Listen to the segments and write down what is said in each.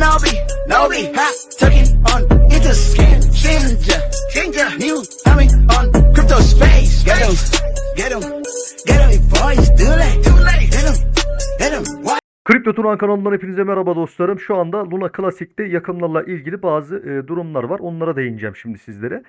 Nobi, Nobi, hot tucking on into ginger, ginger, new coming on crypto space. Get 'em, get 'em, get before it's too late, too late. Hit 'em, hit 'em. Why? Kripto Turan kanalından hepinize merhaba dostlarım. Şu anda Luna Classic'te yakımlarla ilgili bazı e, durumlar var. Onlara değineceğim şimdi sizlere.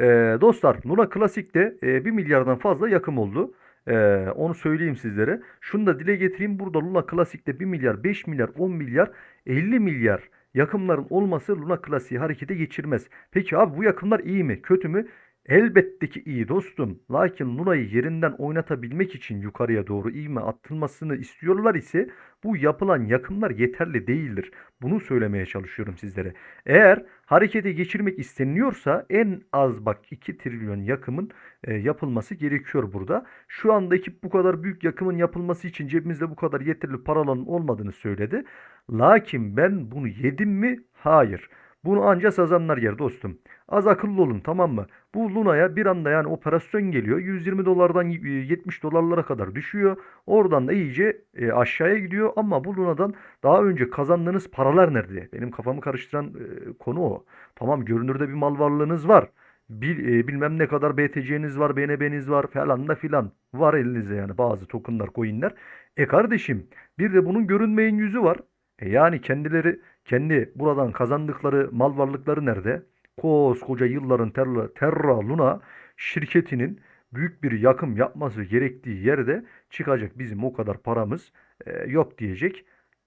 E, dostlar Luna Classic'te e, 1 milyardan fazla yakım oldu. E, onu söyleyeyim sizlere. Şunu da dile getireyim. Burada Luna Classic'te 1 milyar, 5 milyar, 10 milyar, 50 milyar yakımların olması Luna Classic'i harekete geçirmez. Peki abi bu yakımlar iyi mi, kötü mü? Elbette ki iyi dostum. Lakin Luna'yı yerinden oynatabilmek için yukarıya doğru ivme atılmasını istiyorlar ise bu yapılan yakımlar yeterli değildir. Bunu söylemeye çalışıyorum sizlere. Eğer harekete geçirmek isteniyorsa en az bak 2 trilyon yakımın e, yapılması gerekiyor burada. Şu andaki bu kadar büyük yakımın yapılması için cebimizde bu kadar yeterli paraların olmadığını söyledi. Lakin ben bunu yedim mi? Hayır. Bunu anca sazanlar yer dostum. Az akıllı olun tamam mı? Bu Luna'ya bir anda yani operasyon geliyor. 120 dolardan e, 70 dolarlara kadar düşüyor. Oradan da iyice e, aşağıya gidiyor. Ama bu Luna'dan daha önce kazandığınız paralar nerede? Benim kafamı karıştıran e, konu o. Tamam görünürde bir mal varlığınız var. Bil, e, bilmem ne kadar BTC'niz var, BNB'niz var falan da filan. Var elinizde yani bazı tokenlar, coinler. E kardeşim bir de bunun görünmeyen yüzü var. E yani kendileri kendi buradan kazandıkları mal varlıkları nerede? Koskoca yılların Terra, Terra Luna şirketinin büyük bir yakım yapması gerektiği yerde çıkacak bizim o kadar paramız e, yok diyecek.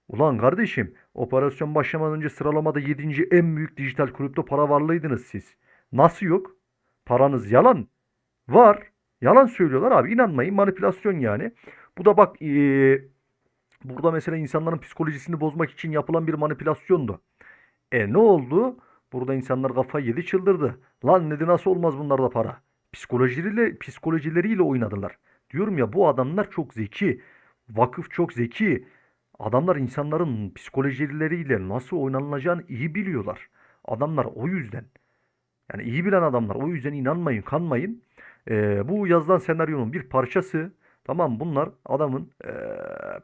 Ulan kardeşim operasyon başlamadan önce sıralamada 7. en büyük dijital kripto para varlığıydınız siz. Nasıl yok? Paranız yalan. Var. Yalan söylüyorlar abi inanmayın manipülasyon yani. Bu da bak e, burada mesela insanların psikolojisini bozmak için yapılan bir manipülasyondu. E ne oldu? Burada insanlar kafayı yedi çıldırdı. Lan dedi nasıl olmaz bunlarda para? Psikolojileriyle, psikolojileriyle oynadılar. Diyorum ya bu adamlar çok zeki. Vakıf çok zeki. Adamlar insanların psikolojileriyle nasıl oynanılacağını iyi biliyorlar. Adamlar o yüzden. Yani iyi bilen adamlar. O yüzden inanmayın, kanmayın. Ee, bu yazılan senaryonun bir parçası. Tamam bunlar adamın ee,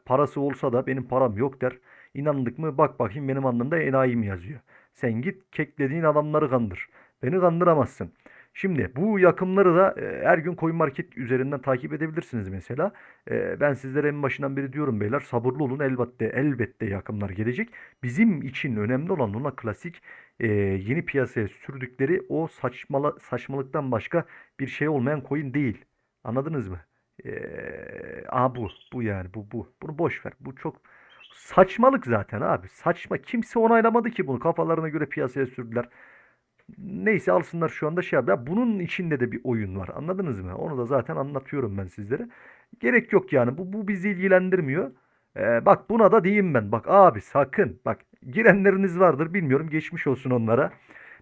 parası olsa da benim param yok der. İnandık mı bak bakayım benim alnımda enayim yazıyor. Sen git keklediğin adamları kandır. Beni kandıramazsın. Şimdi bu yakımları da e, her gün Coin Market üzerinden takip edebilirsiniz mesela. E, ben sizlere en başından beri diyorum beyler sabırlı olun elbette elbette yakımlar gelecek. Bizim için önemli olan Luna Klasik e, yeni piyasaya sürdükleri o saçmala, saçmalıktan başka bir şey olmayan coin değil. Anladınız mı? E, aa bu bu yani bu bu. Bunu boş ver. Bu çok saçmalık zaten abi. Saçma. Kimse onaylamadı ki bunu. Kafalarına göre piyasaya sürdüler. Neyse alsınlar şu anda şey yap. Ya bunun içinde de bir oyun var. Anladınız mı? Onu da zaten anlatıyorum ben sizlere. Gerek yok yani. Bu, bu bizi ilgilendirmiyor. Ee, bak buna da diyeyim ben. Bak abi sakın. Bak girenleriniz vardır. Bilmiyorum. Geçmiş olsun onlara.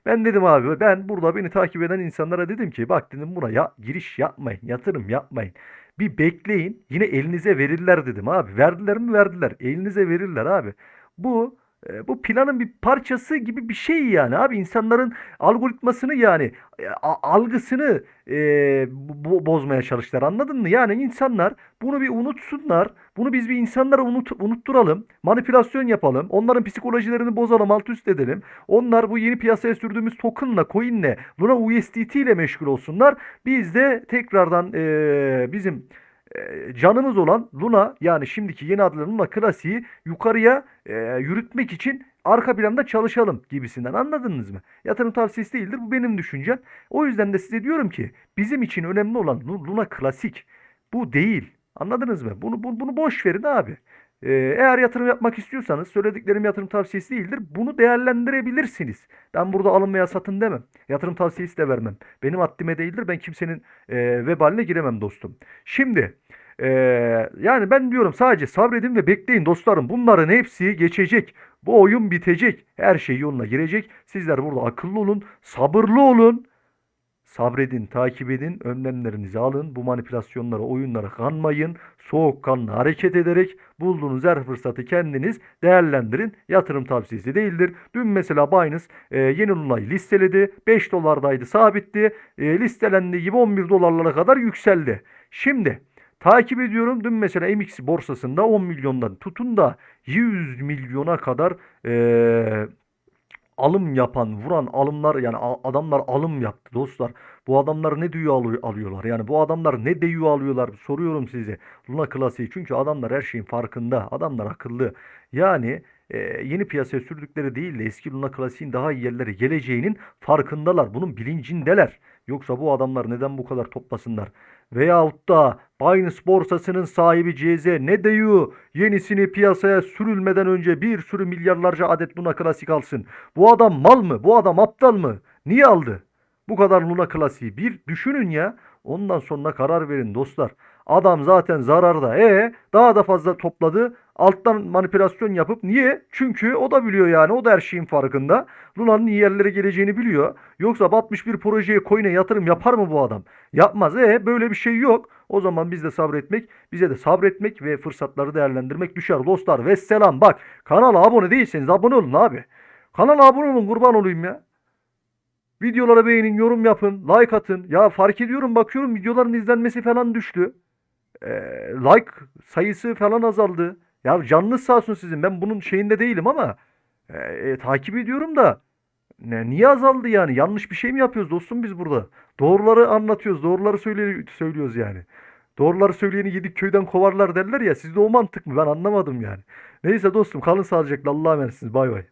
Ben dedim abi ben burada beni takip eden insanlara dedim ki bak dedim buna ya giriş yapmayın. Yatırım yapmayın. Bir bekleyin. Yine elinize verirler dedim abi. Verdiler mi verdiler. Elinize verirler abi. Bu bu planın bir parçası gibi bir şey yani abi insanların algoritmasını yani e, algısını e, bo- bozmaya çalıştılar anladın mı? Yani insanlar bunu bir unutsunlar. Bunu biz bir insanlara unut, unutturalım. Manipülasyon yapalım. Onların psikolojilerini bozalım, alt üst edelim. Onlar bu yeni piyasaya sürdüğümüz tokenla, coinle, Luna USDT ile meşgul olsunlar. Biz de tekrardan e, bizim canımız olan Luna yani şimdiki yeni adlı Luna klasiği yukarıya e, yürütmek için arka planda çalışalım gibisinden anladınız mı? Yatırım tavsiyesi değildir bu benim düşüncem. O yüzden de size diyorum ki bizim için önemli olan Lu- Luna klasik bu değil. Anladınız mı? Bunu, bunu, bunu boş verin abi. E, eğer yatırım yapmak istiyorsanız söylediklerim yatırım tavsiyesi değildir. Bunu değerlendirebilirsiniz. Ben burada alın veya satın demem. Yatırım tavsiyesi de vermem. Benim haddime değildir. Ben kimsenin e, vebaline giremem dostum. Şimdi e, yani ben diyorum sadece sabredin ve bekleyin dostlarım. Bunların hepsi geçecek. Bu oyun bitecek. Her şey yoluna girecek. Sizler burada akıllı olun, sabırlı olun. Sabredin, takip edin, önlemlerinizi alın. Bu manipülasyonlara, oyunlara kanmayın. Soğukkanlı hareket ederek bulduğunuz her fırsatı kendiniz değerlendirin. Yatırım tavsiyesi değildir. Dün mesela Binance e, yeni Luna'yı listeledi. 5 dolardaydı, sabitti. E, listelendiği gibi 11 dolarlara kadar yükseldi. Şimdi Takip ediyorum. Dün mesela MX borsasında 10 milyondan tutun da 100 milyona kadar eee, alım yapan, vuran alımlar yani adamlar alım yaptı dostlar. Bu adamlar ne düğü alıyor, alıyorlar? Yani bu adamlar ne deyü alıyorlar? Soruyorum size. Luna klasiği. Çünkü adamlar her şeyin farkında. Adamlar akıllı. Yani e, yeni piyasaya sürdükleri değil de eski Luna klasiğin daha iyi yerlere geleceğinin farkındalar. Bunun bilincindeler. Yoksa bu adamlar neden bu kadar toplasınlar? Veyahut da Binance borsasının sahibi CZ ne diyor? Yenisini piyasaya sürülmeden önce bir sürü milyarlarca adet Luna klasik alsın. Bu adam mal mı? Bu adam aptal mı? Niye aldı? Bu kadar Luna klasiği bir düşünün ya. Ondan sonra karar verin dostlar. Adam zaten zararda. E daha da fazla topladı. Alttan manipülasyon yapıp niye? Çünkü o da biliyor yani. O da her şeyin farkında. Luna'nın iyi yerlere geleceğini biliyor. Yoksa batmış bir projeye coin'e yatırım yapar mı bu adam? Yapmaz. E böyle bir şey yok. O zaman biz de sabretmek, bize de sabretmek ve fırsatları değerlendirmek düşer dostlar. Ve selam bak kanala abone değilseniz abone olun abi. Kanala abone olun kurban olayım ya. Videolara beğenin, yorum yapın, like atın. Ya fark ediyorum bakıyorum videoların izlenmesi falan düştü. Ee, like sayısı falan azaldı. Ya canınız sağ olsun sizin. Ben bunun şeyinde değilim ama e, e, takip ediyorum da ne, niye azaldı yani? Yanlış bir şey mi yapıyoruz dostum biz burada? Doğruları anlatıyoruz, doğruları söyle, söylüyoruz yani. Doğruları söyleyeni yedik köyden kovarlar derler ya. Sizde o mantık mı? Ben anlamadım yani. Neyse dostum kalın sağlıcakla. Allah'a emanetsiniz. Bay bay.